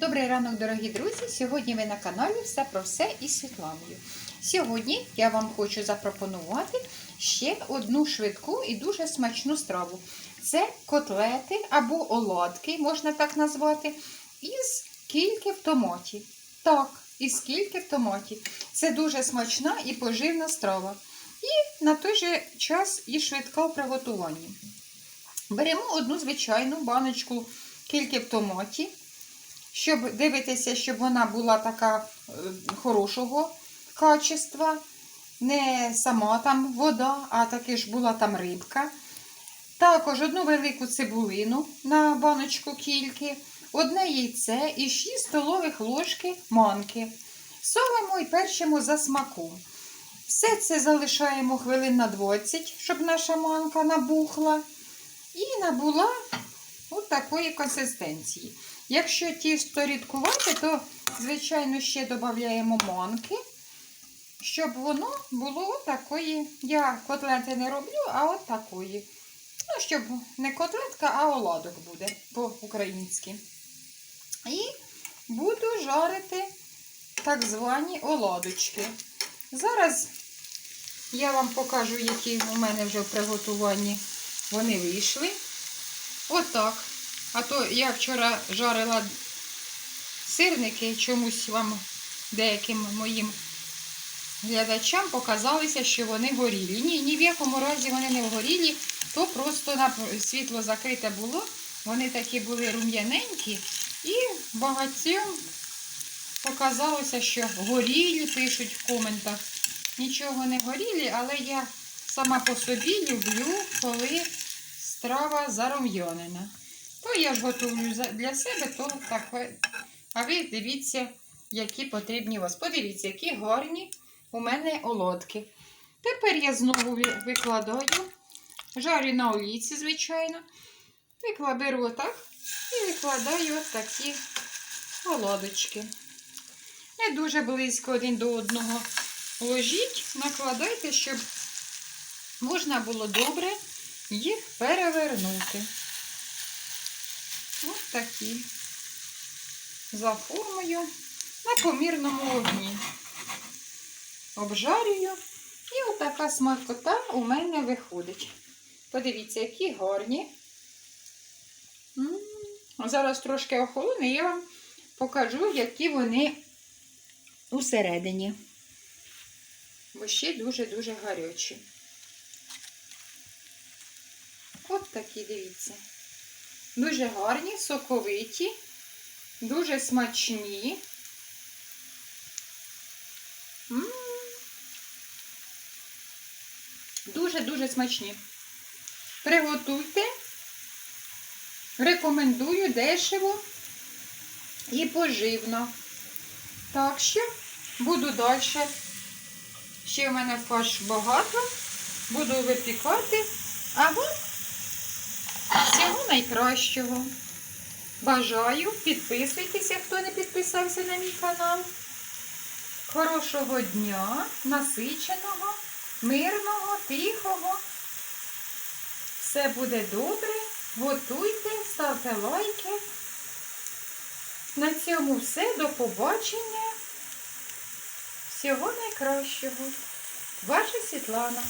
Добрий ранок, дорогі друзі! Сьогодні ви на каналі Все про все із Світланою. Сьогодні я вам хочу запропонувати ще одну швидку і дуже смачну страву. Це котлети або оладки, можна так назвати, із кільки в томаті. Так, із кільки в томаті. Це дуже смачна і поживна страва. І на той же час і швидка в приготуванні. Беремо одну звичайну баночку кільки в томаті щоб дивитися, щоб вона була така е, хорошого качества. Не сама там вода, а таки ж була там рибка. Також одну велику цибулину на баночку кільки, одне яйце і 6 столових ложки манки. Солимо і перчимо за смаком. Все це залишаємо хвилин на 20, щоб наша манка набухла. І набула от такої консистенції. Якщо тісто рідкувати, то, звичайно, ще додаємо манки, щоб воно було такої. Я котлети не роблю, а от такої. Ну, щоб не котлетка, а оладок буде по-українськи. І буду жарити так звані оладочки. Зараз я вам покажу, які у мене вже в приготуванні вони вийшли. Отак. А то я вчора жарила сирники, чомусь вам деяким моїм глядачам показалося, що вони горілі. Ні, ні в якому разі вони не вгорілі, то просто світло закрите було. Вони такі були рум'яненькі. І багатьом показалося, що горілі, пишуть в коментах. Нічого не горілі, але я сама по собі люблю, коли страва зарум'янена. То я готую для себе, то так. А ви дивіться, які потрібні у вас. Подивіться, які гарні у мене олодки. Тепер я знову викладаю, жарю на олійці, звичайно. Беру отак і викладаю от такі олодочки. Не дуже близько один до одного ложіть, накладайте, щоб можна було добре їх перевернути. Такі. За формою на помірному вогні. Обжарюю. І отака смакота у мене виходить. Подивіться, які гарні. М -м -м. Зараз трошки охолоне, я вам покажу, які вони усередині. Бо ще дуже-дуже гарячі. От такі, дивіться. Дуже гарні, соковиті, дуже смачні. Дуже-дуже смачні. Приготуйте, рекомендую дешево і поживно. Так що буду далі. Ще в мене фарш багато, буду випікати, а ви Всього найкращого. Бажаю, підписуйтеся, хто не підписався на мій канал. Хорошого дня, насиченого, мирного, тихого. Все буде добре. Готуйте, ставте лайки. На цьому все. До побачення. Всього найкращого. Ваша Світлана.